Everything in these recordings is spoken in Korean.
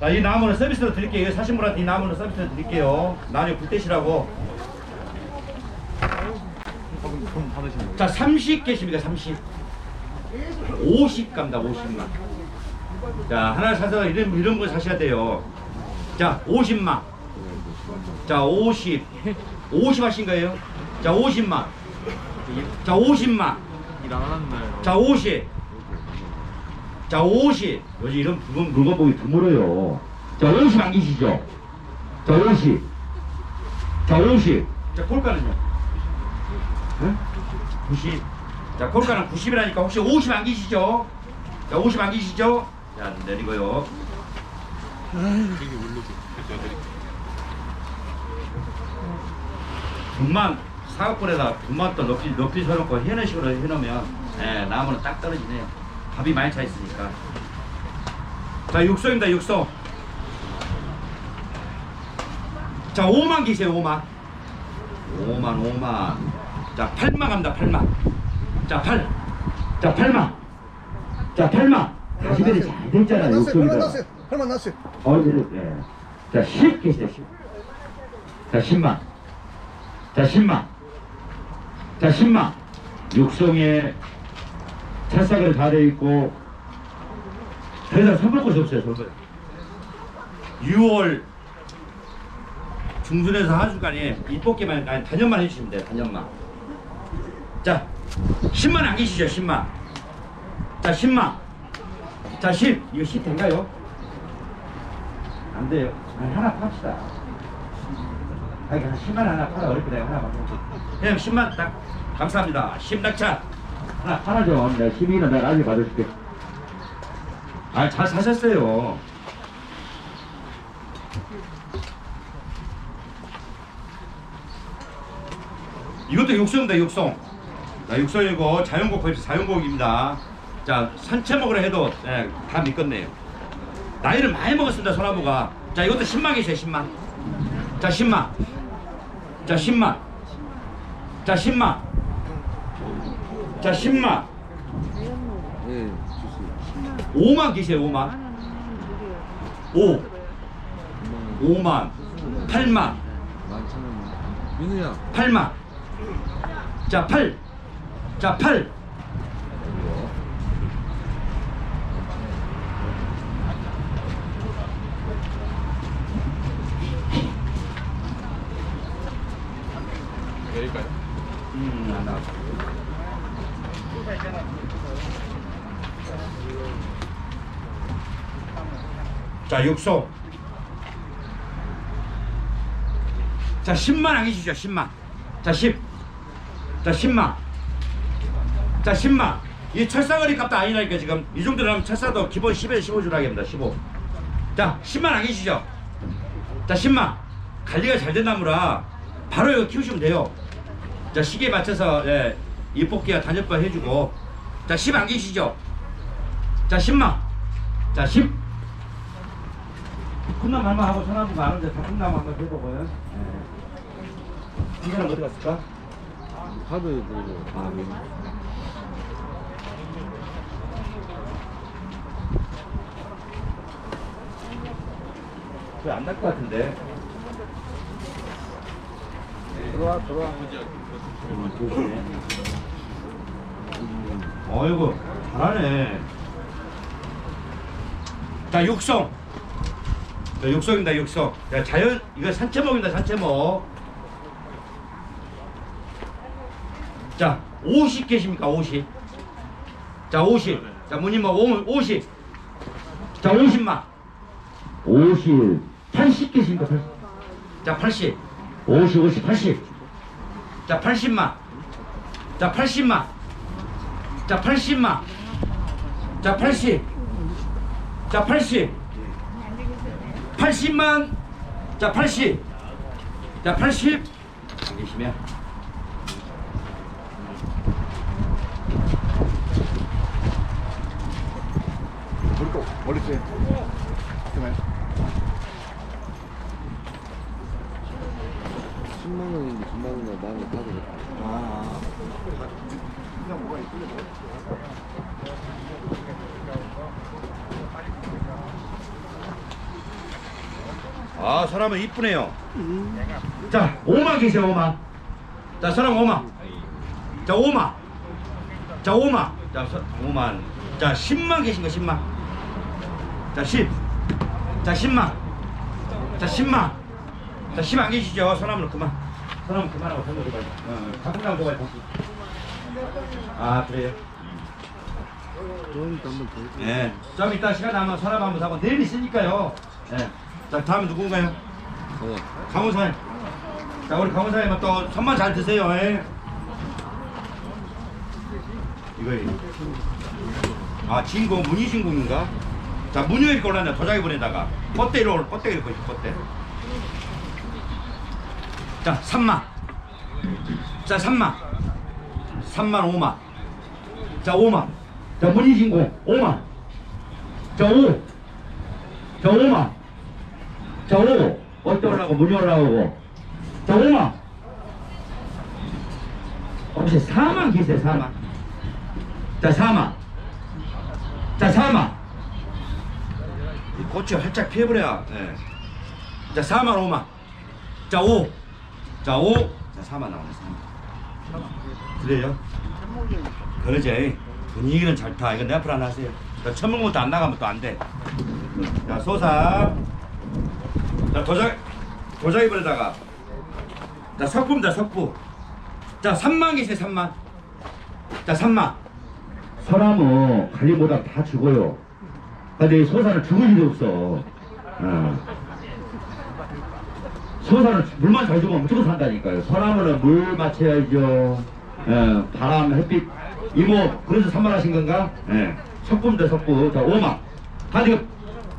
자, 이 나무는 서비스로 드릴게요. 사신 분한테 이 나무는 서비스로 드릴게요. 나중에 불 떼시라고. 돈 받으시는 거예요? 자, 30개십니까? 30. 50 갑니다. 50만. 자, 하나 사서 이런 이런 거 사셔야 돼요. 자, 50만. 자, 50. 50 하신 거예요? 자, 50만. 자, 50만. 일 안 하는 날 자, 50. 자, 50. 요즘 이런 물건, 물건 보기 드물어요. 자, 50안 계시죠? 자, 50. 자, 50. 자, 콜가는요? 응? 90. 자, 콜가는 90이라니까 혹시 50안 계시죠? 자, 50안 계시죠? 자, 내리고요. 그래서 드릴게요 분만 사각불에다 분만 또 높이 높이 서놓고 해는 식으로 해놓으면 예, 나무는 딱 떨어지네요. 밥이 많이 차 있으니까. 자 육성입니다 육성. 자 5만 기세요 5만. 5만 5만. 자 8만 갑니다 8만. 자 8. 자 8만. 자 8만. 가시들이 잘 됐잖아요 육성이가. 났어요. 할만 났어요. 어, 네. 네. 자, 10 계시죠, 10. 자, 10만. 자, 10만. 자, 10만. 육성에 찰싹을 다 되어 있고, 더 이상 선볼 곳이 없어요, 선볼. 6월 중순에서 하순까지 이뽑기만, 아니, 단연만 해주시면 돼요, 단연만. 자, 10만 안 계시죠, 10만. 자, 10만. 자, 10. 이거 10 된가요? 안 돼요. 아니, 하나 팝시다. 아니, 그냥 10만 하나 팔아. 어렵게 내가 하나 받고. 그냥 10만 딱. 감사합니다. 10 낙차. 하나 팔아줘. 내가 12는 내가 나중에 받아줄게. 아, 잘 사셨어요. 이것도 육성입니다, 육성. 자, 육성이고 자연곡 거입니다. 자연곡입니다. 자, 산채목으로 해도 예, 다 믿겠네요. 나이를 많이 먹었습니다 소나무가 자 이것도 10만 계세요 10만 자 10만 자 10만 자 10만 자 10만 네, 좋습니다. 5만 계세요 5만 5 5만 8만 만천원. 민우야. 8만 자 8. 자 8. 내릴까요? 음, 안 나와. 자, 육소. 자, 10만 안 계시죠? 10만. 자, 10. 자, 10만. 자, 10만. 이 철사거리 값도 아니라니까 지금. 이 정도라면 철사도 기본 10에서 15 주라 합니다. 15. 자, 10만 안 계시죠? 자, 10만. 관리가 잘된 나무라 바로 이거 키우시면 돼요. 자, 시계에 맞춰서 예, 이 뽑기가 단열바 해주고. 자, 10안 계시죠? 자, 10만. 자, 10. 큰 나무 한번 하고 전화부 많은데 작은 나무 한번 해보고요. 예. 이거는 어디 갔을까? 카드 그리고. 아, 네. 왜안 날것 같은데? 들어와, 들어와. 음, 조심해. 어이구, 잘하네. 자, 육성. 자, 육성입니다, 육성. 자, 자연, 이거 산채목입니다, 산채목. 자, 50 계십니까, 50? 자, 50. 자, 문님 뭐, 50. 자, 50만. 50. 80 계십니까, 80? 자, 80. 50, 50, 80. 자, 80만. 자, 80만. 자, 80만. 자, 80. 자, 80. 80만. 자, 80. 자, 80. 계시면. 머리 또, 머리 쎄. 그만. 10만 원인데 10만 원에 만원 카드. 아. 그냥 뭐가 있길래. 아 사람은 이쁘네요. 자 5만 계세요 5만. 자 사람 5만. 자 5만. 자 5만. 자 서, 5만. 자 10만 계신 거 10만. 자 10. 자 10만. 자 10만. 자 10 안 계시죠? 사람은 그만. 사람은 그만하고 줘봐요. 어, 작품장 줘봐요. 다시. 아 그래요? 좀 한번 더. 예. 좀 이따 시간 나면 사람 한번 사고 내일 있으니까요. 예. 자 다음에 누군가요? 어. 강원사님. 자 우리 강원사님은 또 선만 잘 드세요. 예. 이거 아 진공 문희 진공인가? 자 문효일 골랐네 도자기 보내다가 꽃대로 올 꽃대기를 거지 꽃대. 자 3만. 자 3만. 3만 5만. 자 5만. 자 문희 진공 5만. 자 5. 자 5만. 자 5. 꽃대 올라가고 문이 올라가고. 자 5만. 혹시 4만 계세요 4만. 자 4만. 자 4만. 이 꽃이 활짝 피어버려야. 예. 자 4만 5만. 자 5. 자 5. 자 4만 나오네 4만. 그래요? 그러지. 분위기는 잘 타. 이거 내 앞으로 하나 하세요. 먹부터 안 나가면 또 안 돼. 자, 소사. 자, 도자, 도자기 버에다가 자, 석부입니다, 석부. 자, 3만 계세요, 3만. 자, 3만. 사람은 관리보다 다 죽어요. 근데 이 소사는 죽을 일이 없어. 어. 소사는 물만 잘 주면 무조건 산다니까요. 사람은 물 맞춰야죠. 예, 바람, 햇빛. 이모, 그래서 산만하신 건가? 예. 석부입니다, 석부. 자, 5만. 같이,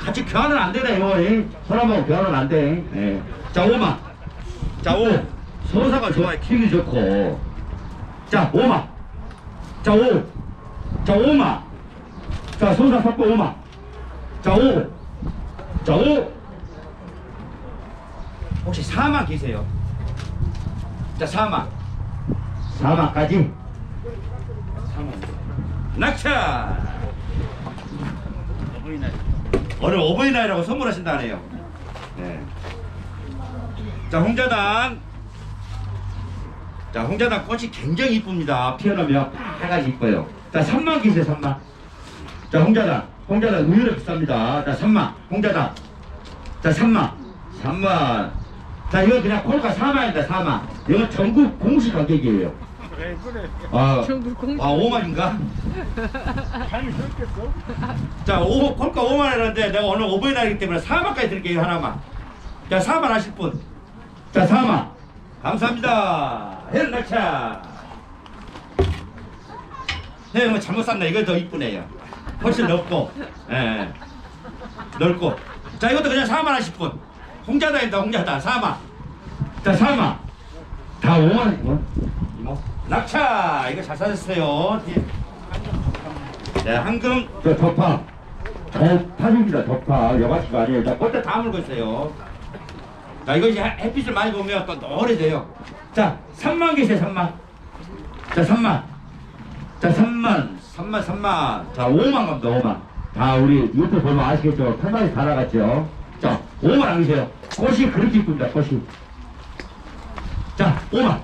같이 교환은 안 되네. 예. 사람하고 교환은 안 돼. 예. 자, 5만. 자, 5. 소사가 좋아요. 키우기 좋고. 자, 5만. 자, 5. 자, 5만. 자, 소사 석부 5만. 자, 5. 자, 5. 혹시 4만 계세요? 자, 4만. 4만까지? 4만. 낙차! 어버이날. 오늘 어버이날이라고 선물하신다네요. 네. 자, 홍자단. 자, 홍자단 꽃이 굉장히 이쁩니다. 피어나면 빨갛게 이뻐요. 자, 3만 계세요, 3만. 자, 홍자단. 홍자단 의외로 비쌉니다. 자, 3만. 홍자단. 자, 3만. 3만. 자, 이거 그냥 콜가 4만입니다, 4만. 이거 전국 공식 가격이에요. 아. 아, 5만인가? 자, 오, 콜가 5만원인데 내가 오늘 오버이날이기 때문에 4만까지 드릴게요, 하나만. 자, 4만 하실 분. 자, 4만. 감사합니다. 헬락차. 네, 뭐 잘못 샀네. 이거 더 이쁘네요. 훨씬 넓고, 예. 넓고. 자, 이것도 그냥 4만 하실 분. 홍자다입니다, 홍자다. 4만. 자, 4만. 다 5만 이거. 이모. 낙차. 이거 잘 사셨어요. 뒤에. 네, 황금. 저 덮파. 덮파입니다, 덮파. 여가시가 아니에요. 자, 꽃대 다 물고 있어요. 자, 이거 이제 해- 햇빛을 많이 보면 또 노래돼요. 자, 3만 계세요, 3만. 자, 3만. 자, 3만. 3만, 3만. 자, 5만 갑니다, 5만. 다 우리 유튜브 보면 아시겠죠? 편하게 다 나갔죠? 자, 5만 안 계세요. 꽃이 그렇게 이쁩니다, 꽃이. 자, 5만.